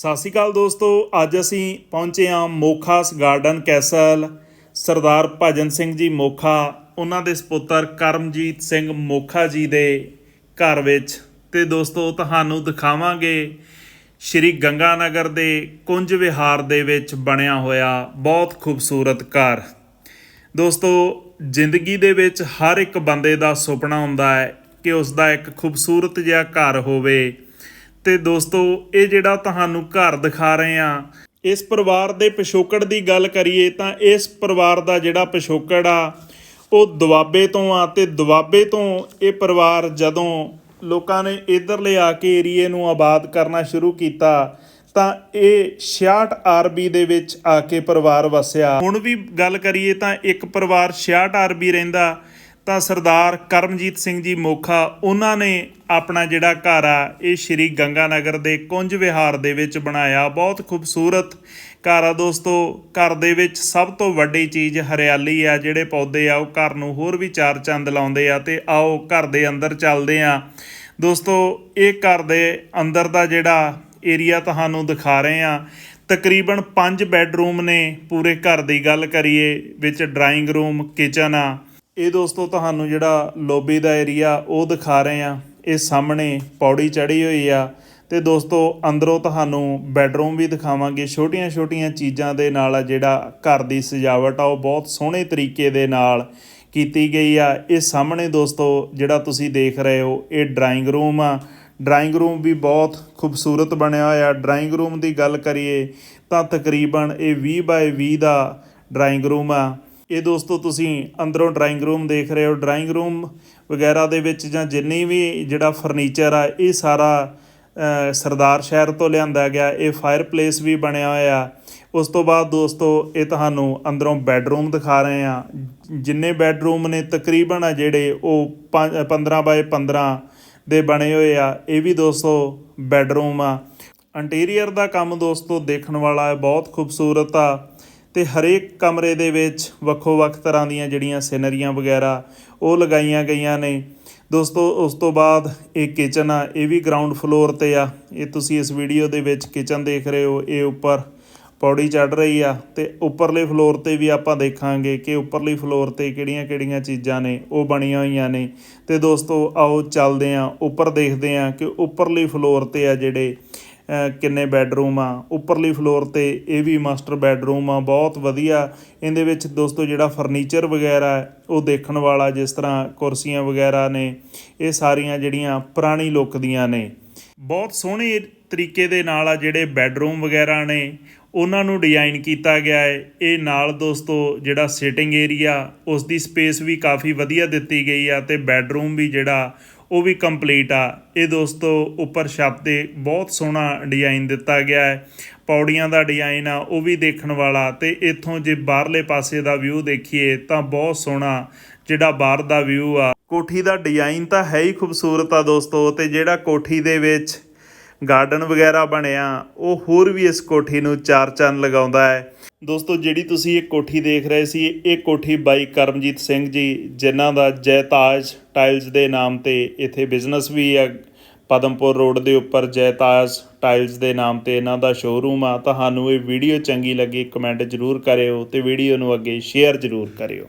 ਸਤਿ ਸ਼੍ਰੀ ਅਕਾਲ ਦੋਸਤੋ, ਅੱਜ ਅਸੀਂ ਪਹੁੰਚੇ ਹਾਂ ਮੋਖਾਸ ਗਾਰਡਨ ਕੈਸਲ। ਸਰਦਾਰ ਭਜਨ ਸਿੰਘ ਜੀ ਮੋਖਾ, ਉਹਨਾਂ ਦੇ ਸਪੁੱਤਰ ਕਰਮਜੀਤ ਸਿੰਘ ਮੋਖਾ ਜੀ ਦੇ ਘਰ ਵਿੱਚ। ਤੇ ਦੋਸਤੋ, ਤੁਹਾਨੂੰ ਦਿਖਾਵਾਂਗੇ ਸ਼੍ਰੀ ਗੰਗਾ ਨਗਰ ਦੇ ਕੁੰਜ ਵਿਹਾਰ ਦੇ ਵਿੱਚ ਬਣਿਆ ਹੋਇਆ ਬਹੁਤ ਖੂਬਸੂਰਤ ਘਰ। ਦੋਸਤੋ, ਜ਼ਿੰਦਗੀ ਦੇ ਵਿੱਚ ਹਰ ਇੱਕ ਬੰਦੇ ਦਾ ਸੁਪਨਾ ਹੁੰਦਾ ਹੈ ਕਿ ਉਸ ਦਾ ਇੱਕ ਖੂਬਸੂਰਤ ਜਿਹਾ ਘਰ ਹੋਵੇ। ਤੇ ਦੋਸਤੋ, ਇਹ ਜਿਹੜਾ ਤੁਹਾਨੂੰ ਘਰ ਦਿਖਾ ਰਹੇ ਆ ਇਸ ਪਰਿਵਾਰ ਦੇ ਪਿਛੋਕੜ ਦੀ ਗੱਲ ਕਰੀਏ ਤਾਂ ਇਸ ਪਰਿਵਾਰ ਦਾ ਜਿਹੜਾ ਪਿਛੋਕੜ ਆ, ਉਹ ਦੁਆਬੇ ਤੋਂ ਆ ਤੇ ਦੁਆਬੇ ਤੋਂ ਇਹ ਪਰਿਵਾਰ ਜਦੋਂ ਲੋਕਾਂ ਨੇ ਇਧਰਲੇ ਆ ਕੇ ਏਰੀਏ ਨੂੰ ਆਬਾਦ ਕਰਨਾ ਸ਼ੁਰੂ ਕੀਤਾ, ਤਾਂ ਇਹ 66 ਆਰਬੀ ਦੇ ਵਿੱਚ ਆ ਕੇ ਪਰਿਵਾਰ ਵਸਿਆ। ਹੁਣ ਵੀ ਗੱਲ ਕਰੀਏ ਤਾਂ ਇੱਕ ਪਰਿਵਾਰ 66 ਆਰਬੀ ਰਹਿੰਦਾ ਤਾਂ ਸਰਦਾਰ ਕਰਮਜੀਤ ਸਿੰਘ ਜੀ ਮੋਖਾ, ਉਹਨਾਂ ਨੇ ਆਪਣਾ ਜਿਹੜਾ ਘਰ ਆ, ਇਹ ਸ਼੍ਰੀ ਗੰਗਾ ਨਗਰ ਦੇ ਕੁੰਜ ਵਿਹਾਰ ਦੇ ਵਿੱਚ ਬਣਾਇਆ। ਬਹੁਤ ਖੂਬਸੂਰਤ ਘਰ ਆ ਦੋਸਤੋ। ਘਰ ਦੇ ਵਿੱਚ ਸਭ ਤੋਂ ਵੱਡੀ ਚੀਜ਼ ਹਰਿਆਲੀ ਆ, ਜਿਹੜੇ ਪੌਦੇ ਆ, ਉਹ ਘਰ ਨੂੰ ਹੋਰ ਵੀ ਚਾਰ ਚੰਦ ਲਾਉਂਦੇ ਆ ਤੇ ਆਓ ਘਰ ਦੇ ਅੰਦਰ ਚੱਲਦੇ ਆ। ਦੋਸਤੋ, ਇਹ ਘਰ ਦੇ ਅੰਦਰ ਦਾ ਜਿਹੜਾ ਏਰੀਆ ਤੁਹਾਨੂੰ ਦਿਖਾ ਰਹੇ ਆ, ਤਕਰੀਬਨ 5 ਬੈੱਡਰੂਮ ਨੇ ਪੂਰੇ ਘਰ ਦੀ ਗੱਲ ਕਰੀਏ, ਵਿੱਚ ਡਰਾਇੰਗ ਰੂਮ, ਕਿਚਨ ਆ। ਇਹ ਦੋਸਤੋ, ਤੁਹਾਨੂੰ ਜਿਹੜਾ ਲੋਬੀ ਦਾ ਏਰੀਆ ਉਹ ਦਿਖਾ ਰਹੇ ਆ ਇਹ ਸਾਹਮਣੇ ਪੌੜੀ ਚੜੀ ਹੋਈ ਆ। ਤੇ ਦੋਸਤੋ, ਅੰਦਰੋਂ ਤੁਹਾਨੂੰ ਬੈੱਡਰੂਮ ਵੀ ਦਿਖਾਵਾਂਗੇ। ਛੋਟੀਆਂ-ਛੋਟੀਆਂ ਚੀਜ਼ਾਂ ਦੇ ਨਾਲ ਆ ਜਿਹੜਾ ਘਰ ਦੀ ਸਜਾਵਟ ਆ, ਉਹ ਬਹੁਤ ਸੋਹਣੇ ਤਰੀਕੇ ਦੇ ਨਾਲ ਕੀਤੀ ਗਈ ਆ। ਇਹ ਸਾਹਮਣੇ ਦੋਸਤੋ, ਜਿਹੜਾ ਤੁਸੀਂ ਦੇਖ ਰਹੇ ਹੋ, ਇਹ ਡਰਾਇੰਗ ਰੂਮ ਆ। ਡਰਾਇੰਗ ਰੂਮ ਵੀ ਬਹੁਤ ਖੂਬਸੂਰਤ ਬਣਿਆ ਹੋਇਆ। ਡਰਾਇੰਗ ਰੂਮ ਦੀ ਗੱਲ ਕਰੀਏ ਤਾਂ ਤਕਰੀਬਨ ਇਹ 20 ਬਾਏ 20 ਦਾ ਡਰਾਇੰਗ ਰੂਮ ਆ। ਇਹ ਦੋਸਤੋ ਤੁਸੀਂ ਅੰਦਰੋਂ ਡਰਾਇੰਗ ਰੂਮ ਦੇਖ ਰਹੇ ਹੋ। ਡਰਾਇੰਗ ਰੂਮ ਵਗੈਰਾ ਦੇ ਵਿੱਚ ਜਾਂ ਜਿੰਨੀ ਵੀ ਜਿਹੜਾ ਫਰਨੀਚਰ ਆ, ਇਹ ਸਾਰਾ ਸਰਦਾਰ ਸ਼ਹਿਰ ਤੋਂ ਲਿਆਂਦਾ ਗਿਆ। ਇਹ ਫਾਇਰ ਪਲੇਸ ਵੀ ਬਣਿਆ ਹੋਇਆ। ਉਸ ਤੋਂ ਬਾਅਦ ਦੋਸਤੋ ਇਹ ਤੁਹਾਨੂੰ ਅੰਦਰੋਂ ਬੈੱਡਰੂਮ ਦਿਖਾ ਰਹੇ ਆ ਜਿੰਨੇ ਬੈੱਡਰੂਮ ਨੇ ਤਕਰੀਬਨ ਆ ਜਿਹੜੇ ਉਹ ਪੰਜ- 15 ਬਾਏ 15 ਦੇ ਬਣੇ ਹੋਏ ਆ, ਇਹ ਵੀ ਦੋਸਤੋ ਬੈੱਡਰੂਮ ਆ। ਇੰਟੀਰੀਅਰ ਦਾ ਕੰਮ ਦੋਸਤੋ ਦੇਖਣ ਵਾਲਾ ਹੈ। ਬਹੁਤ ਖੂਬਸੂਰਤ ਆ। ਤੇ ਹਰੇਕ ਕਮਰੇ ਦੇ ਵਿੱਚ ਵੱਖੋ ਵੱਖ ਤਰ੍ਹਾਂ ਦੀਆਂ ਜਿਹੜੀਆਂ ਸਿਨਰੀਆਂ ਵਗੈਰਾ ਉਹ ਲਗਾਈਆਂ ਗਈਆਂ ਨੇ। ਦੋਸਤੋ, ਉਸ ਤੋਂ ਬਾਅਦ ਇਹ ਕਿਚਨ ਆ, ਇਹ ਵੀ ਗਰਾਊਂਡ ਫਲੋਰ ਤੇ ਆ। ਇਹ ਤੁਸੀਂ ਇਸ ਵੀਡੀਓ ਦੇ ਵਿੱਚ ਕਿਚਨ ਦੇਖ ਰਹੇ ਹੋ, ਇਹ ਉੱਪਰ ਪੌੜੀ ਚੜ ਰਹੀ ਆ ਤੇ ਉੱਪਰਲੇ ਫਲੋਰ ਤੇ ਵੀ ਆਪਾਂ ਦੇਖਾਂਗੇ ਕਿ ਉੱਪਰਲੀ ਫਲੋਰ ਤੇ ਕਿਹੜੀਆਂ-ਕਿਹੜੀਆਂ ਚੀਜ਼ਾਂ ਨੇ, ਉਹ ਬਣੀਆਂ ਹੋਈਆਂ ਨੇ। ਤੇ ਦੋਸਤੋ, ਆਓ ਚੱਲਦੇ ਆ ਉੱਪਰ ਦੇਖਦੇ ਆ ਕਿ ਉੱਪਰਲੀ ਫਲੋਰ ਤੇ ਆ ਜਿਹੜੇ ਕਿੰਨੇ ਬੈੱਡਰੂਮ ਆ, ਉੱਪਰਲੀ ਫਲੋਰ ਤੇ ਇਹ ਵੀ ਮਾਸਟਰ ਬੈੱਡਰੂਮ ਆ, ਬਹੁਤ ਵਧੀਆ। ਇਹਦੇ ਵਿੱਚ ਦੋਸਤੋ ਜਿਹੜਾ ਫਰਨੀਚਰ ਵਗੈਰਾ ਉਹ ਦੇਖਣ ਵਾਲਾ ਜਿਸ ਤਰ੍ਹਾਂ ਕੁਰਸੀਆਂ ਵਗੈਰਾ ਨੇ, ਇਹ ਸਾਰੀਆਂ ਜਿਹੜੀਆਂ ਪੁਰਾਣੀ ਲੁੱਕ ਦੀਆਂ ਨੇ। ਬਹੁਤ ਸੋਹਣੇ ਤਰੀਕੇ ਦੇ ਨਾਲ ਆ ਜਿਹੜੇ ਬੈੱਡਰੂਮ ਵਗੈਰਾ ਨੇ, ਉਹਨਾਂ ਨੂੰ ਡਿਜ਼ਾਈਨ ਕੀਤਾ ਗਿਆ ਹੈ। ਇਹ ਨਾਲ ਦੋਸਤੋ ਜਿਹੜਾ ਸਿਟਿੰਗ ਏਰੀਆ ਉਸ ਦੀ ਸਪੇਸ ਵੀ ਕਾਫੀ ਵਧੀਆ ਦਿੱਤੀ ਗਈ ਆ ਤੇ ਬੈੱਡਰੂਮ ਵੀ ਜਿਹੜਾ ਉਹ ਵੀ ਕੰਪਲੀਟ ਆ। ਇਹ ਦੋਸਤੋ, ਉੱਪਰ ਛੱਤ ਤੇ ਬਹੁਤ ਸੋਹਣਾ ਡਿਜ਼ਾਈਨ ਦਿੱਤਾ ਗਿਆ ਹੈ। ਪੌੜੀਆਂ ਦਾ ਡਿਜ਼ਾਈਨ ਆ, ਉਹ ਵੀ ਦੇਖਣ ਵਾਲਾ। ਤੇ ਇੱਥੋਂ ਜੇ ਬਾਹਰਲੇ ਪਾਸੇ ਦਾ ਵਿਊ ਦੇਖੀਏ, ਤਾਂ ਬਹੁਤ ਸੋਹਣਾ ਜਿਹੜਾ ਬਾਹਰ ਦਾ ਵਿਊ ਆ। ਕੋਠੀ ਦਾ ਡਿਜ਼ਾਈਨ ਤਾਂ ਹੈ ਹੀ ਖੂਬਸੂਰਤ ਆ ਦੋਸਤੋ, ਤੇ ਜਿਹੜਾ ਕੋਠੀ ਦੇ ਵਿੱਚ ਗਾਰਡਨ ਵਗੈਰਾ ਬਣਿਆ ਉਹ ਹੋਰ ਵੀ ਇਸ ਕੋਠੀ ਨੂੰ ਚਾਰ ਚੰਨ ਲਗਾਉਂਦਾ ਹੈ। ਦੋਸਤੋ, ਜਿਹੜੀ ਤੁਸੀਂ ਇਹ ਕੋਠੀ ਦੇਖ ਰਹੇ ਸੀ, ਇਹ ਕੋਠੀ ਬਾਈ ਕਰਮਜੀਤ ਸਿੰਘ ਜੀ, ਜਿਨ੍ਹਾਂ ਦਾ ਜੈਤਾਜ ਟਾਈਲਸ ਦੇ ਨਾਮ ਤੇ ਇੱਥੇ ਬਿਜ਼ਨਸ ਵੀ ਹੈ ਪਦਮਪੁਰ ਰੋਡ ਦੇ ਉੱਪਰ ਜੈਤਾਜ ਟਾਈਲਸ ਦੇ ਨਾਮ ਤੇ ਇਹਨਾਂ ਦਾ ਸ਼ੋਰੂਮ ਆ। ਤੁਹਾਨੂੰ ਇਹ ਵੀਡੀਓ ਚੰਗੀ ਲੱਗੀ ਕਮੈਂਟ ਜ਼ਰੂਰ ਕਰਿਓ ਤੇ ਵੀਡੀਓ ਨੂੰ ਅੱਗੇ ਸ਼ੇਅਰ ਜ਼ਰੂਰ ਕਰਿਓ।